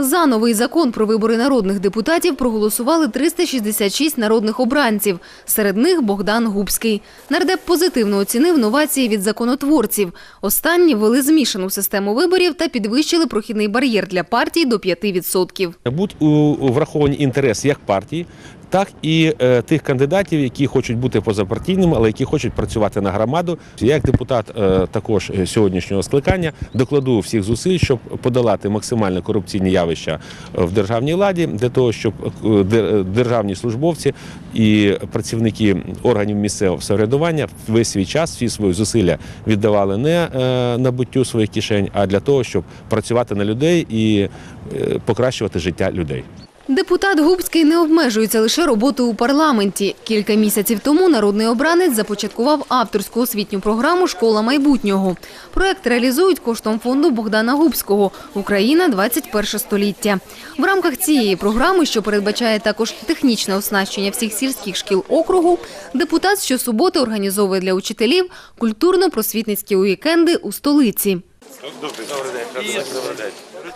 За новий закон про вибори народних депутатів проголосували 366 народних обранців. Серед них Богдан Губський. Нардеп позитивно оцінив новації від законотворців. Останні ввели змішану систему виборів та підвищили прохідний бар'єр для партій до 5%. Будь враховані інтереси як партії, так і е, тих кандидатів, які хочуть бути позапартійними, але які хочуть працювати на громаду. Я як депутат е, також е, сьогоднішнього скликання докладу всіх зусиль, щоб подолати максимально корупційні явища е, в державній владі, для того, щоб е, дер- державні службовці і працівники органів місцевого самоврядування весь свій час, всі свої зусилля віддавали не е, набуттю своїх кишень, а для того, щоб працювати на людей і е, покращувати життя людей. Депутат Губський не обмежується лише роботою у парламенті. Кілька місяців тому народний обранець започаткував авторську освітню програму Школа майбутнього. Проект реалізують коштом фонду Богдана Губського Україна 21 століття. В рамках цієї програми, що передбачає також технічне оснащення всіх сільських шкіл округу, депутат щосуботи організовує для учителів культурно-просвітницькі уікенди у столиці.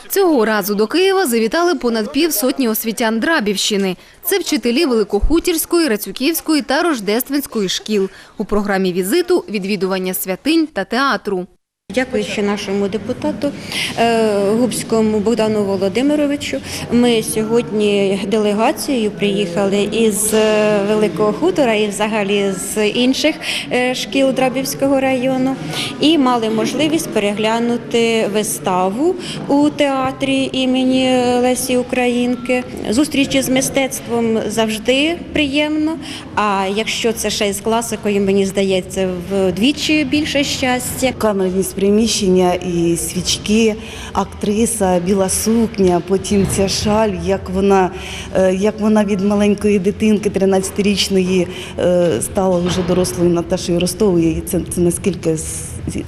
Цього разу до Києва завітали понад півсотні освітян Драбівщини. Це вчителі Великохутірської, Рацюківської та Рождественської шкіл. У програмі візиту відвідування святинь та театру. Дякуючи нашому депутату е, Губському Богдану Володимировичу, ми сьогодні делегацією приїхали із е, Великого Хутора і взагалі з інших е, шкіл Драбівського району і мали можливість переглянути виставу у театрі імені Лесі Українки. Зустрічі з мистецтвом завжди приємно. А якщо це ще й з класикою, мені здається, вдвічі більше щастя. камерність приміщення і свічки, актриса, біла сукня, потім ця шаль, як вона, е, як вона від маленької дитинки, 13-річної, е, стала вже дорослою Наташою Ростовою. І це, це наскільки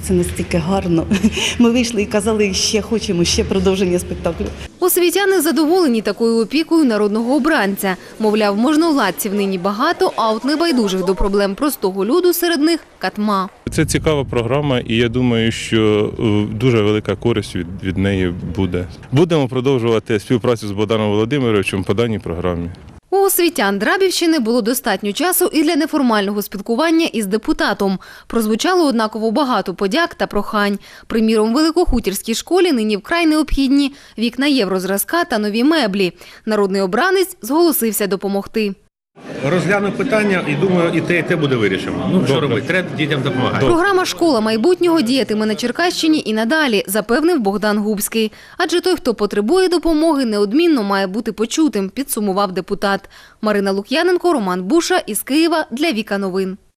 це настільки гарно. Ми вийшли і казали, ще хочемо, ще продовження спектаклю. Освітяни задоволені такою опікою народного обранця. Мовляв, можновладців нині багато, а от небайдужих до проблем простого люду серед них – катма. Це цікава програма, і я думаю, що е, дуже велика користь від, від неї буде. Будемо продовжувати співпрацю з Богданом Володимировичем по даній програмі. У освітян Драбівщини було достатньо часу і для неформального спілкування із депутатом. Прозвучало однаково багато подяк та прохань. Приміром, Великохутірській школі нині вкрай необхідні вікна єврозразка та нові меблі. Народний обранець зголосився допомогти. Розгляну питання і думаю, і те, і те буде вирішено. Ну що робити? Треба дітям допомагати. Програма Школа майбутнього діятиме на Черкащині і надалі, запевнив Богдан Губський. Адже той, хто потребує допомоги, неодмінно має бути почутим, підсумував депутат. Марина Лук'яненко, Роман Буша із Києва для Віка Новин.